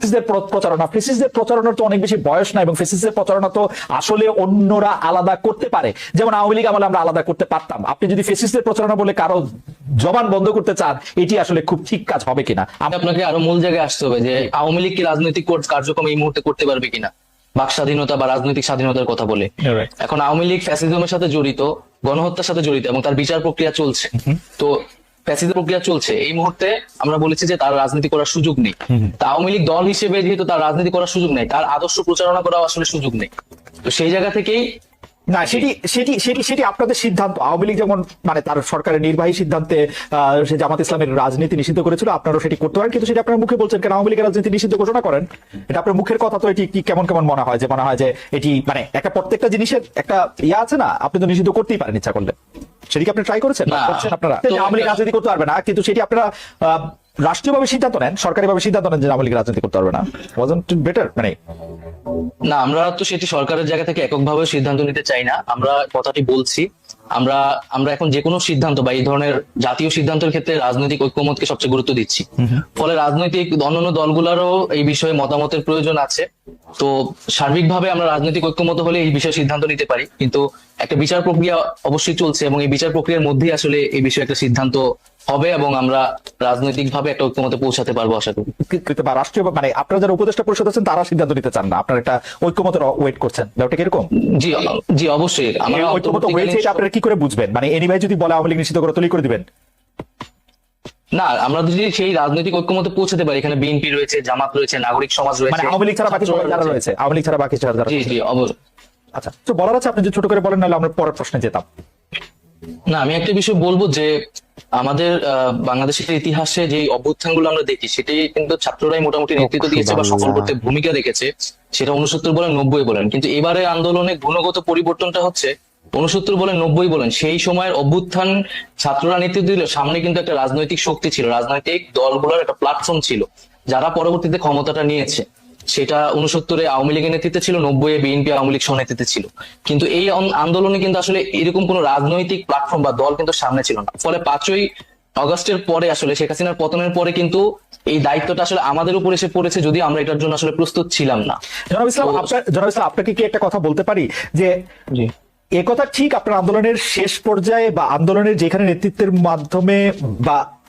ফেসিসদের প্রচারণা ফেসিসদের প্রচারণার তো অনেক বেশি বয়স না এবং ফেসিসদের প্রচারণা তো আসলে অন্যরা আলাদা করতে পারে। যেমন আওয়ামী লীগ আমলে আমরা আলাদা করতে পারতাম। আপনি যদি ফেসিসদের প্রচারণা বলে কারও জবান বন্ধ করতে চান এটি আসলে খুব ঠিক কাজ হবে কিনা? আম- আপনাকে আরও মূল জায়গায় আসতে হবে যে আওয়ামী লীগ কি রাজনৈতিক কার্যক্রম এই মুহূর্তে করতে পারবে কিনা? বাক স্বাধীনতা বা রাজনৈতিক স্বাধীনতার কথা বলে। এখন আওয়ামী লীগ ফ্যাসিজমের সাথে জড়িত গণহত্যার সাথে জড়িত এবং তার বিচার প্রক্রিয়া চলছে। তো ফ্যাসিজম প্রক্রিয়া চলছে। এই মুহূর্তে আমরা বলেছি যে তার রাজনীতি করার সুযোগ নেই। তা আওয়ামী লীগ দল হিসেবে যেহেতু তার রাজনীতি করার সুযোগ নেই তার আদর্শ প্রচারণা করাও আসলে সুযোগ নেই। তো সেই জায়গা থেকেই না সেটি সেটি সেটি সেটি আপনাদের সিদ্ধান্ত। আওয়ামী লীগ যেমন মানে তার সরকারের নির্বাহী সিদ্ধান্তে আহ, সে জামাত ইসলামের রাজনীতি নিষিদ্ধ করেছিল আপনারাও সেটি করতে পারেন। কিন্তু সেটা আপনার মুখে বলছেন কেন? আওয়ামী লীগের রাজনীতি নিষিদ্ধ ঘোষণা করেন। এটা আপনার মুখের কথা তো এটি কি কেমন কেমন মনে হয় যে মনে হয় যে এটি মানে একটা প্রত্যেকটা জিনিসের একটা ইয়ে আছে না? আপনি তো নিষিদ্ধ করতেই পারেন ইচ্ছা করলে। সেটি কি আপনি ট্রাই করেছেন? না। করছেন আপনারা? আওয়ামী লীগ রাজনীতি করতে পারবে না কিন্তু সেটি আপনারা আহ, রাষ্ট্রীয়ভাবে সিদ্ধান্ত নেন সরকারিভাবে সিদ্ধান্ত নেন যে আওয়ামী লীগ রাজনীতি করতে পারবে না। ওয়াজন্ট বেটার মানে না আমরা তো সেটি সরকারের জায়গা থেকে এককভাবে সিদ্ধান্ত নিতে চাই না। আমরা কথাটি বলছি। আমরা আমরা এখন যে কোনো সিদ্ধান্ত বা এই ধরনের জাতীয় সিদ্ধান্তের ক্ষেত্রে রাজনৈতিক ঐক্যমতকে সবচেয়ে গুরুত্ব দিচ্ছি। ফলে রাজনৈতিক অন্যান্য দলগুলোরও এই বিষয়ে মতামতের প্রয়োজন আছে। তো সার্বিকভাবে আমরা রাজনৈতিক ঐক্যমত হলে এই বিষয়ে সিদ্ধান্ত নিতে পারি। কিন্তু একটা বিচার প্রক্রিয়া অবশ্যই চলছে এবং এই বিচার প্রক্রিয়ার মধ্যেই আসলে এই বিষয়ে একটা সিদ্ধান্ত হবে এবং আমরা রাজনৈতিকভাবে একটা ঐক্যমতে পৌঁছাতে পারব আশা করি। বা রাষ্ট্রীয় মানে আপনারা যারা উপদেষ্টা পরিষদ আছেন তারা সিদ্ধান্ত নিতে চান না? আপনারা একটা ঐক্যমতের ওয়েট করছেন। ব্যাপারটা কীরকম জি জি অবশ্যই। আমরা ঐক্যমত হয়েছে আপনারা কি করে বুঝবেন? মানে এনিভাই যদি বলে আওয়ামী লীগ নিষিদ্ধ করে তৈরি করে দিবেন? না আমরা যদি সেই রাজনৈতিক ঐক্যমতে পৌঁছাতে পারি এখানে বিএনপি রয়েছে জামাত রয়েছে নাগরিক সমাজ মানে রয়েছে আওয়ামী লীগ ছাড়া বাকি যারা রয়েছে। আওয়ামী লীগ ছাড়া বাকি যারা যারা জি জি অবশ্যই। আচ্ছা তো বলার আছে আপনি যে ছোট করে বলেন নাহলে আমরা পরের প্রশ্নে যেতাম। না আমি একটা বিষয় বলব যে আমাদের আহ, বাংলাদেশের ইতিহাসে যে অভ্যুত্থানগুলো আমরা দেখি সেটি কিন্তু ছাত্ররাই মোটামুটি নেতৃত্ব দিয়েছে বা সফল করতে ভূমিকা রেখেছে সেটা উনসত্তর বলেন নব্বই বলেন। কিন্তু এবারে আন্দোলনে গুণগত পরিবর্তনটা হচ্ছে উনসত্তর বলেন নব্বই বলেন সেই সময়ের অভ্যুত্থান ছাত্ররা নেতৃত্ব দিল সামনে কিন্তু একটা রাজনৈতিক শক্তি ছিল রাজনৈতিক দলগুলোর একটা প্ল্যাটফর্ম ছিল যারা পরবর্তীতে ক্ষমতাটা নিয়েছে। সেটা উনসত্তরে আওয়ামী লীগের নেতৃত্বে ছিল নব্বই বিএনপি আওয়ামী লীগ সহ নেতৃত্বে ছিল। কিন্তু এই আন্দোলনে কিন্তু আসলে এরকম কোনো রাজনৈতিক প্ল্যাটফর্ম বা দল কিন্তু সামনে ছিল না। ফলে পাঁচই অগস্টের পরে আসলে শেখ হাসিনার পতনের পরে কিন্তু এই দায়িত্বটা আসলে আমাদের উপর এসে পড়েছে যদি আমরা এটার জন্য আসলে প্রস্তুত ছিলাম না। জনাব ইসলাম আপনার জনাব ইসলাম আপনাকে কি একটা কথা বলতে পারি? যে জি। এ কথা ঠিক আপনার আন্দোলনের শেষ পর্যায়ে বা আন্দোলনের যেখানে নেতৃত্বের মাধ্যমে বা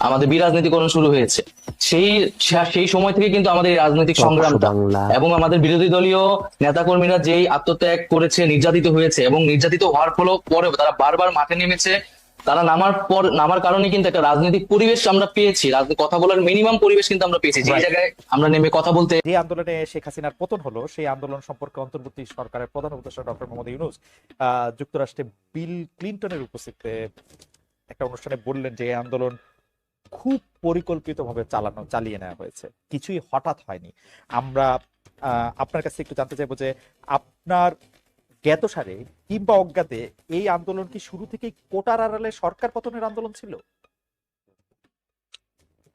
আমাদের বিরাজনীতিকরণ শুরু হয়েছে। সেই সেই সময় থেকে কিন্তু আমাদের রাজনৈতিক সংগ্রামটা এবং আমাদের বিরোধী দলীয় নেতাকর্মীরা যেই আত্মত্যাগ করেছে নির্যাতিত হয়েছে এবং নির্যাতিত হওয়ার ফলে পরে তারা বারবার মাঠে নেমেছে। তারা নামার পর নামার কারণে কিন্তু একটা রাজনৈতিক পরিবেশ আমরা পেয়েছি। কথা বলার মিনিমাম পরিবেশ কিন্তু আমরা পেয়েছি। যে জায়গায় আমরা নেমে কথা বলতে যে আন্দোলনে শেখ হাসিনার পতন হলো সেই আন্দোলন সম্পর্কে অন্তর্বর্তী সরকারের প্রধান উপদেষ্টা ডক্টর মোহাম্মদ ইউনুস আহ, যুক্তরাষ্ট্রে বিল ক্লিন্টনের উপস্থিতিতে একটা অনুষ্ঠানে বললেন যে আন্দোলন খুব পরিকল্পিতভাবে চালানো, চালিয়ে নেওয়া হয়েছে। কিছুই হঠাৎ হয়নি। আমরা আপনার কাছে একটু জানতে চাইব যে আপনার জ্ঞাতসারে কিংবা অজ্ঞাতে এই আন্দোলন কি শুরু থেকেই কোটার আড়ালে সরকার পতনের আন্দোলন ছিল?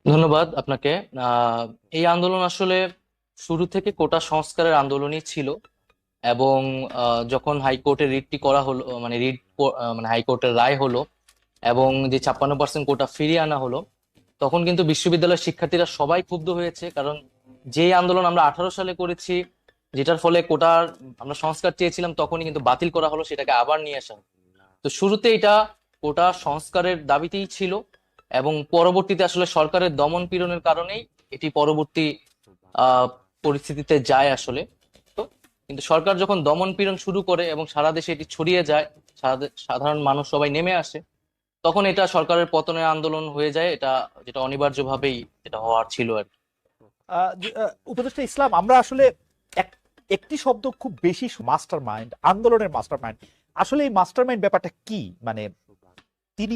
ধন্যবাদ আপনাকে। এই আন্দোলন আসলে শুরু থেকে কোটা সংস্কারের আন্দোলনই ছিল এবং যখন হাইকোর্টের রিটটি করা হলো মানে রিট মানে হাইকোর্টের রায় হলো এবং যে ছাপ্পান্ন পার্সেন্ট কোটা ফিরিয়ে আনা হলো তখন কিন্তু বিশ্ববিদ্যালয়ের শিক্ষার্থীরা সবাই ক্ষুব্ধ হয়েছে, কারণ যেই আন্দোলন আমরা আঠারো সালে করেছি, যেটার ফলে কোটার আমরা সংস্কার চেয়েছিলাম, তখনই কিন্তু বাতিল করা হলো, সেটাকে আবার নিয়ে আসা তো শুরুতে এটা কোটা সংস্কারের দাবিতেই ছিল এবং পরবর্তীতে আসলে সরকারের দমন পীড়নের কারণেই এটি পরবর্তী পরিস্থিতিতে যায় আসলে। তো কিন্তু সরকার যখন দমন পীড়ন শুরু করে এবং সারা দেশে এটি ছড়িয়ে যায় সাধা- সাধারণ মানুষ সবাই নেমে আসে তখন এটা সরকারের পতনের আন্দোলন হয়ে যায়, এটা যেটা অনিবার্যভাবেই এটা হওয়ার ছিল আর উপদেষ্টা ইসলাম, আমরা আসলে এক- একটি শব্দ খুব বেশি মাস্টার মাইন্ড আন্দোলনের মাস্টার মাইন্ড আসলে এই মাস্টার মাইন্ড ব্যাপারটা কি? মানে তিনি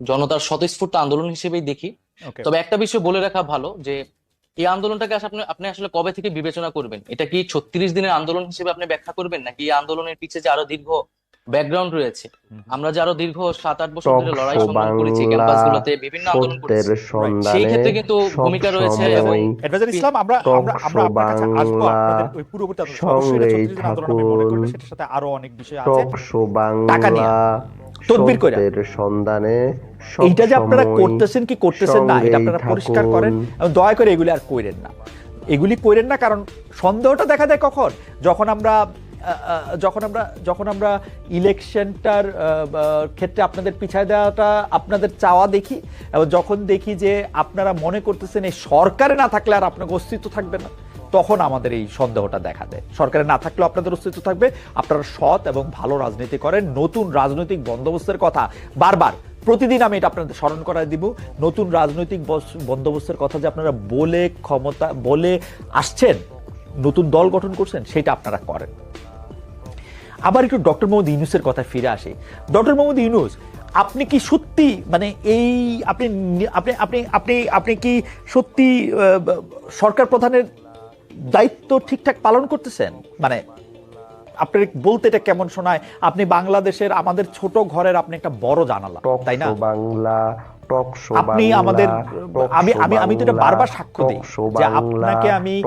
জনতার স্বতঃস্ফূর্ত আন্দোলন হিসেবেই দেখি। তবে একটা বিষয় বলে রাখা ভালো যে এই আন্দোলনটাকে আসলে আপনি আপনি আসলে কবে থেকে বিবেচনা করবেন? এটা কি ছত্রিশ দিনের আন্দোলন হিসেবে আপনি ব্যাখ্যা করবেন? নাকি এই আন্দোলনের পিছে যে আরও দীর্ঘ ব্যাকগ্রাউন্ড রয়েছে? আমরা যে আরও দীর্ঘ সাত আট বছর ধরে লড়াই সংগ্রাম করেছি ক্যাম্পাসগুলোতে বিভিন্ন আন্দোলন করেছি। সেই ক্ষেত্রে কিন্তু ভূমিকা রয়েছে এবং অ্যাডভাইজার ইসলাম আমরা আমরা আমরা আপনার কাছে আসব আপনাদের ওই পূর্ববর্তী আন্দোলন। অবশ্যই এটা সঙ্গেই 36 দিন আন্দোলন আমি মনে করি সেটার সাথে আরও অনেক বিষয় আছে। টাকা নিয়ে, তদবির। সত্যের সন্ধানে এইটা যে আপনারা করতেছেন কি করতেছেন না এটা আপনারা পরিষ্কার করেন। দয়া করে এগুলি আর কইরেন না। এগুলি কইরেন না কারণ সন্দেহটা দেখা দেয় কখন? যখন আমরা যখন আমরা যখন আমরা ইলেকশনটার ক্ষেত্রে আপনাদের পিছায় দেওয়াটা আপনাদের চাওয়া দেখি। এবং যখন দেখি যে আপনারা মনে করতেছেন এই সরকারে না থাকলে আর আপনার অস্তিত্ব থাকবে না। তখন আমাদের এই সন্দেহটা দেখা দেয়। সরকারে না থাকলেও আপনাদের অস্তিত্ব থাকবে। আপনারা সৎ এবং ভালো রাজনীতি করেন। নতুন রাজনৈতিক বন্দোবস্তের কথা বারবার প্রতিদিন আমি এটা আপনাদের স্মরণ করায় দিব। নতুন রাজনৈতিক বন্দোবস্তের কথা যে আপনারা বলে ক্ষমতা বলে আসছেন, নতুন দল গঠন করছেন, সেটা আপনারা করেন। আবার একটু ডক্টর মোহাম্মদ ইউনুসের কথা ফিরে আসি। ডক্টর মোহাম্মদ ইউনুস, আপনি কি সত্যি মানে এই আপনি আপনি আপনি আপনি কি সত্যি সরকার প্রধানের দায়িত্ব ঠিকঠাক পালন করতেছেন? মানে আপনার বলতে এটা কেমন শোনায়? আপনি বাংলাদেশের আমাদের ছোট ঘরের আপনি একটা বড় জানালা তাই না? বাংলা আপনি আমাদের আমি আমি আমি তো এটা বারবার সাক্ষ্য দিই যে আপনাকে আমি